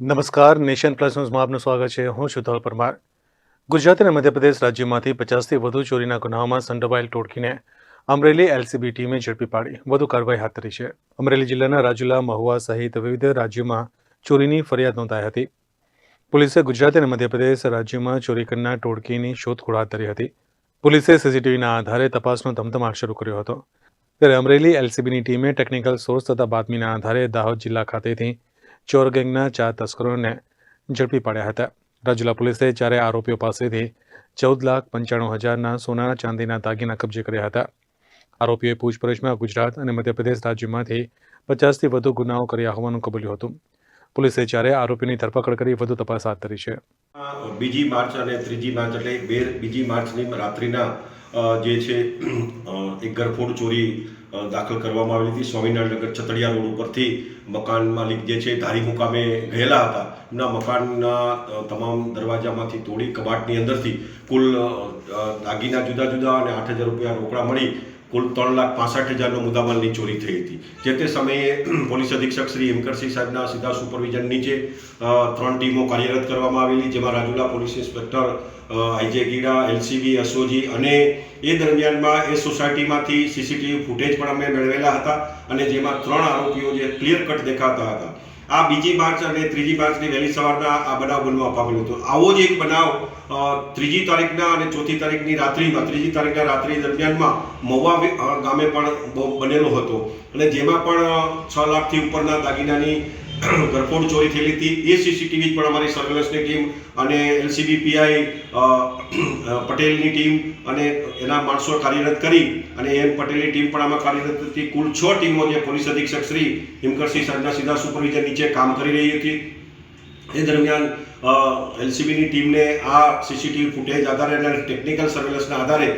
નમસ્કાર, nation plus ન્યૂઝમાં આપનું સ્વાગત છે. હું છું પરમાર. ગુજરાત અને મધ્યપ્રદેશ રાજ્યમાંથી પચાસથી વધુ ચોરીના ગુનાઓમાં સંડોવાયેલ ટોળકીને અમરેલી એલસીબી ટીમે ઝડપી પાડી. વધુ કાર્યવાહી હાથ ધરી છે. અમરેલી જિલ્લાના રાજુલા, મહુવા સહિત વિવિધ રાજ્યોમાં ચોરીની ફરિયાદ નોંધાઈ હતી. પોલીસે ગુજરાત અને મધ્યપ્રદેશ રાજ્યમાં ચોરી કરનાર ટોળકીની શોધખોળ હાથ ધરી હતી. પોલીસે સીસીટીવીના આધારે તપાસનો ધમધમાટ શરૂ કર્યો હતો. ત્યારે અમરેલી એલસીબીની ટીમે ટેકનિકલ સોર્સ તથા બાતમીના આધારે દાહોદ જિલ્લા ખાતેથી ચોર ગેંગના ચાર તસ્કરોને ઝડપી પાડ્યા હતા. રાજુલા પોલીસે ચારે આરોપીઓ પાસેથી ચૌદ લાખ પંચાણું હજારના સોનાના ચાંદીના દાગીના કબજે કર્યા હતા. આરોપીઓએ પૂછપરછમાં ગુજરાત અને મધ્યપ્રદેશ રાજ્યમાંથી પચાસથી વધુ ગુનાઓ કર્યા હોવાનું કબૂલ્યું હતું. પોલીસે ચારે આરોપીની ધરપકડ કરી વધુ તપાસ હાથ ધરી છે. બીજી માર્ચ અને ત્રીજી માર્ચ એટલે બે, બીજી માર્ચની રાત્રિના જે છે એક ગરફોડ ચોરી દાખલ કરવામાં આવેલી હતી. સ્વામિનારાયણનગર છતડિયા રોડ ઉપરથી મકાન માલિક જે છે, ધારી મુકામે ગયેલા હતા. એમના મકાનના તમામ દરવાજામાંથી તોડી કબાટની અંદરથી કુલ દાગીના જુદા જુદા અને આઠ હજાર રૂપિયા રોકડા મળી. કુલ ત્રણ લાખ પાસઠ હજારનો મુદ્દામાલની ચોરી થઈ હતી. જે તે સમયે પોલીસ અધિક્ષક શ્રી એમકરસિંહ સાહેબના સીધા સુપરવિઝન નીચે ત્રણ ટીમો કાર્યરત કરવામાં આવેલી, જેમાં Rajula police inspector IJ Gida LCB SOG અને એ દરમિયાનમાં એ સોસાયટીમાંથી સીસીટીવી ફૂટેજ પણ અમે મેળવેલા હતા અને જેમાં ત્રણ આરોપીઓ જે ક્લિયર કટ દેખાતા હતા. આ બીજી માર્ચ અને ત્રીજી માર્ચની વહેલી સવારના આ બનાવ બનવા પામેલો હતો. આવો જ એક બનાવ ત્રીજી તારીખના અને ચોથી તારીખની રાત્રિમાં, ત્રીજી તારીખના રાત્રિ દરમિયાનમાં મહુવા ગામે પણ બનેલો હતો. અને જેમાં પણ છ લાખથી ઉપરના દાગીનાની ગરફોડ ચોરી થયેલી હતી. એ સીસીટીવી પણ અમારી સર્વેલન્સની ટીમ અને એલસીબી પીઆઈ પટેલની ટીમ અને એના માણસો કાર્યરત કરી અને એમ પટેલની ટીમ પણ આમાં કાર્યરત હતી. કુલ છ ટીમો જે પોલીસ અધિક્ષક શ્રી હિમકરસિંહ સાહેબના સીધા સુપરવિઝર નીચે કામ કરી રહી હતી. એ દરમિયાન એલસીબીની ટીમને આ સીસીટીવી ફૂટેજ આધારે અને ટેકનિકલ સર્વેલન્સના આધારે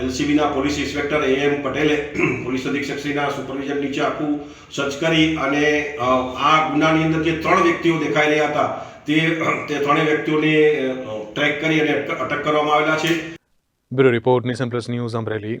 એલસીબીના પોલીસ ઇન્સ્પેક્ટર એ એમ પટેલે પોલીસ અધિક્ષકશ્રીના સુપરવિઝન નીચે આખું સર્ચ કરી અને આ ગુનાની અંદર જે ત્રણ વ્યક્તિઓ દેખાઈ રહ્યા હતા, તે તે ત્રણેય વ્યક્તિઓને ટ્રેક કરી અને અટક કરવામાં આવેલા છે. Bureau report Nation Plus News Amreli.